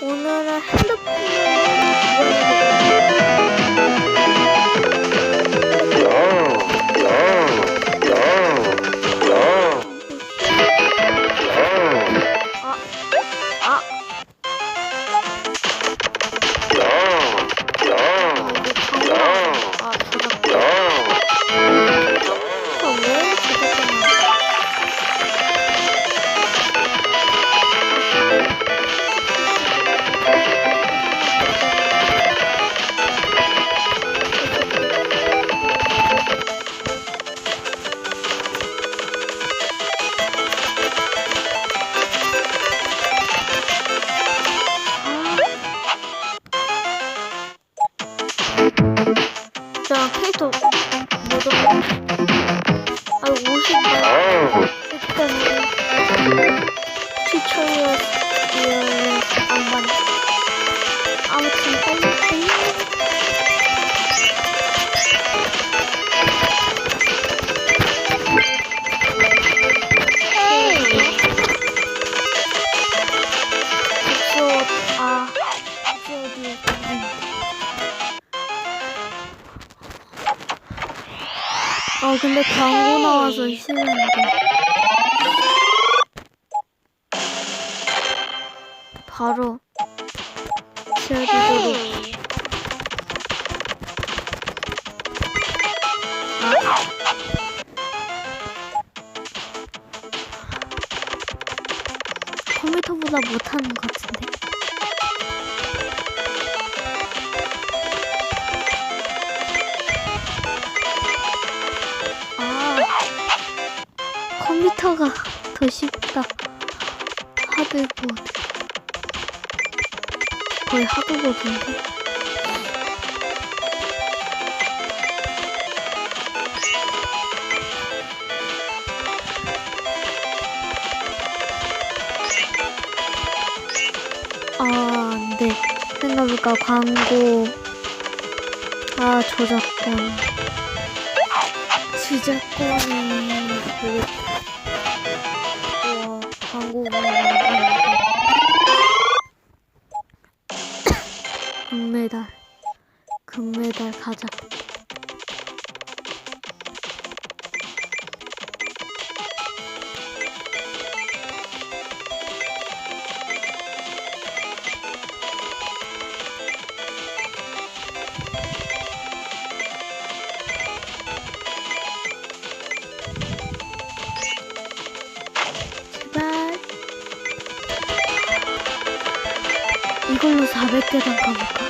오늘은 핸드폰 아, 자, 바로 지어주도록 컴퓨터보다 못하는 것 같은데. 아 컴퓨터가 더 쉽다. 하드보드 거의 하드보드인데 아, 네. 생각해보니까 광고, 아, 저작권. 저작권이 되게, 와, 광고가 금 이걸로 400개단 가볼까?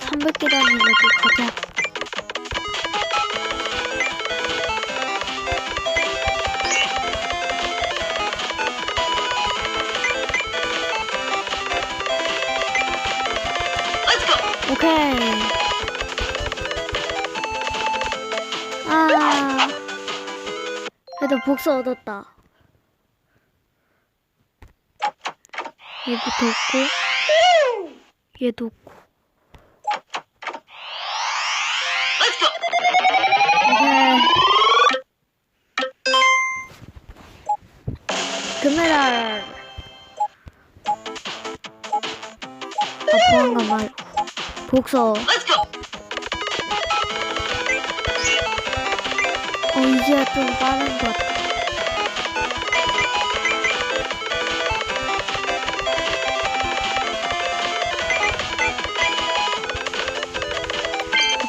삼백 계단이라도 가자. 오케이. 아. 그래도 복수 얻었다. 얘부터 없고, 얘도 없고. 금메달. 아, 보안관 말고. 복서. 어, 이제야 좀 빠른 것 같아.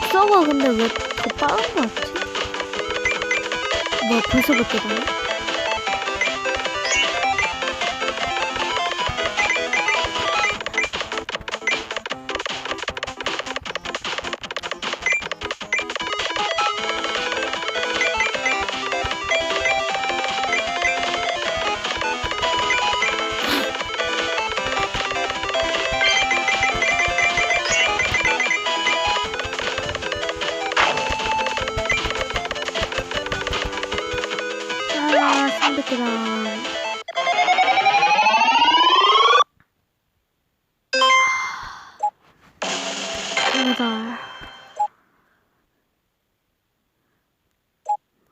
복서가 근데 왜 더 빠른 것 같지? 뭐야, 벌써 몇개 되네?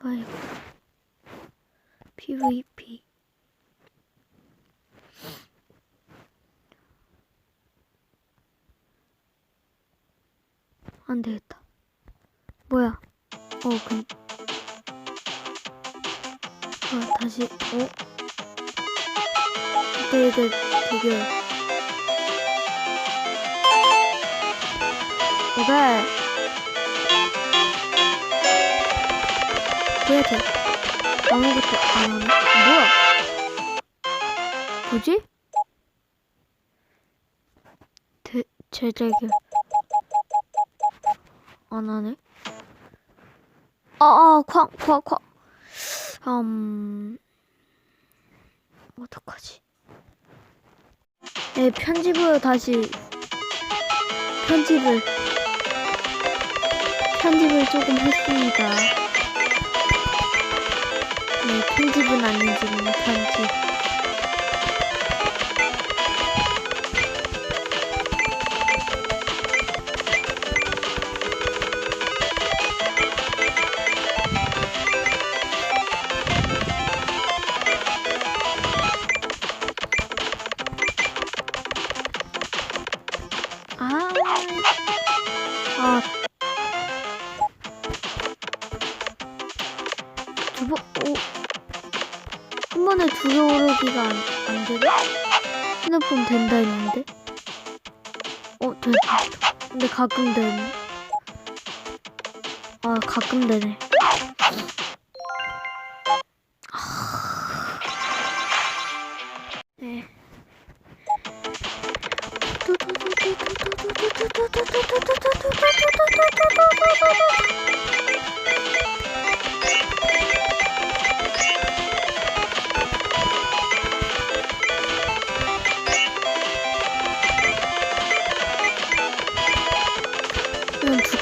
아이고. PVP. 안 되겠다. 뭐야? 어, 그. 어, 다시, 어? 네네, 대결. 오케이. 해 아무것도 안 하네. 뭐야? 뭐지? 대, 재대결. 안 하네. 아, 아, 쾅, 쾅, 쾅. 음, 어떡하지? 네, 편집을 다시, 편집을, 편집을 조금 했습니다. 네, 편집은 아니지만 편집. 두 번, 오, 한 번에 두 개 오르기가 안, 안 되네? 핸드폰 된다 했는데? 어, 된다. 근데 가끔 되네. 아, 가끔 되네. 네.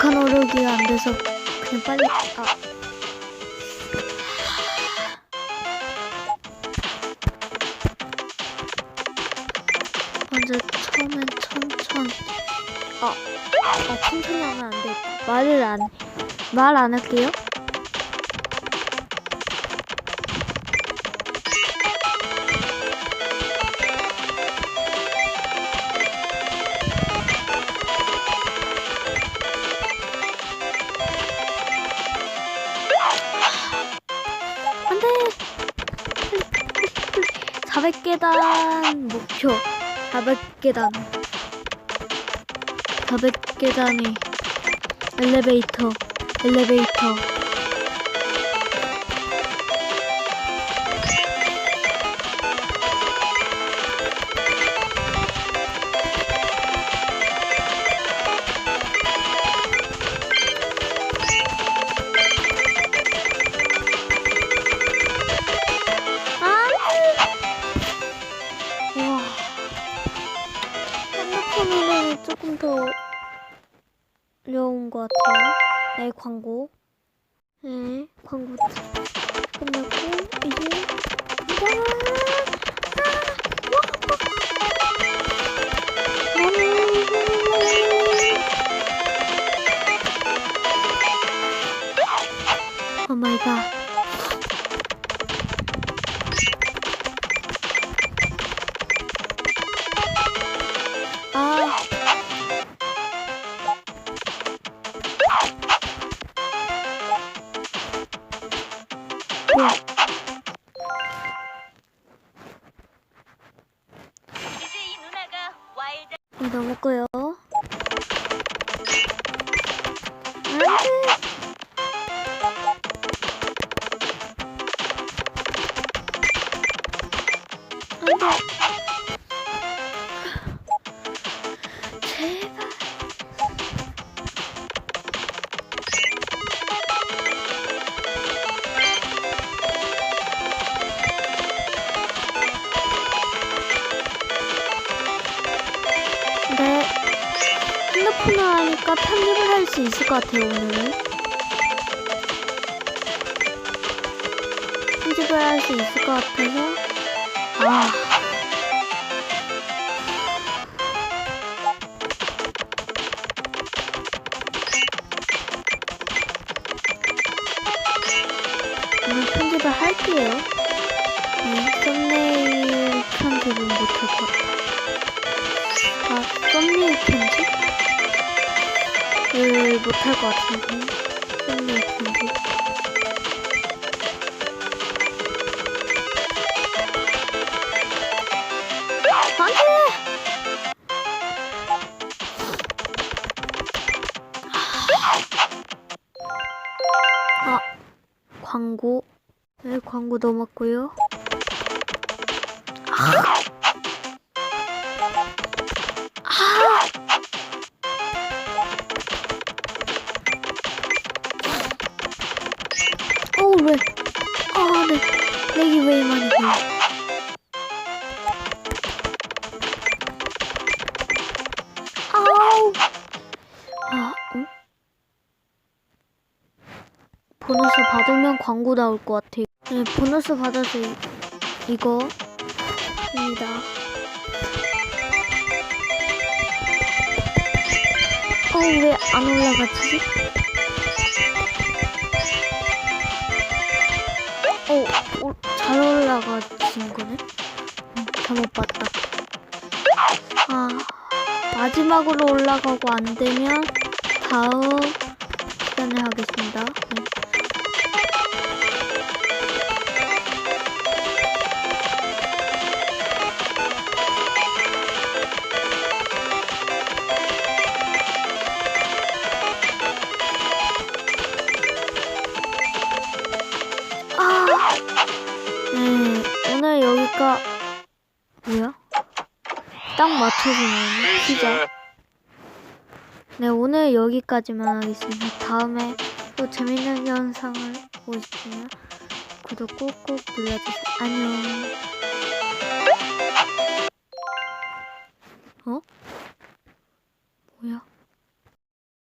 북한 오르기가 안 돼서 그냥 빨리 아 먼저 처음엔 천천히 아, 아 천천히 하면 안 돼. 말을 안 말 안 할게요. 400계단 목표. 400계단. 400계단이 엘리베이터, 엘리베이터. 조금 더 어려운 것 같아요. 네, 광고. 네, 광고 끝났고, 이제, 짠! 오 마이 갓. 하니까 편집을 할 수 있을 것 같아요, 오늘은. 편집을 할 수 있을 것 같아서. 아. 오늘 편집을 할게요. 네, 썸네일 편집은 못할 것 같아. 아, 썸네일 편집? 을 못할 것 같은데. 썸네일 편집. 안 돼! 아, 광고. 네, 광고 넘었고요. 어, 왜 많이 걸려? 아우. 아, 응? 보너스 받으면 광고 나올 것 같아요. 네, 보너스 받아서 이, 이거 입니다. 어, 왜 안 올라가지? 잘 올라가진 거네? 응, 잘못 봤다. 아, 마지막으로 올라가고 안 되면 다음 시간에 하겠습니다. 네. 뭐야? 딱 나오네. 시작. 네, 오늘 여기까지만 하겠습니다. 다음에 또 재밌는 영상을 보고 싶으면 구독 꾹꾹 눌러주세요. 안녕. 어? 뭐야?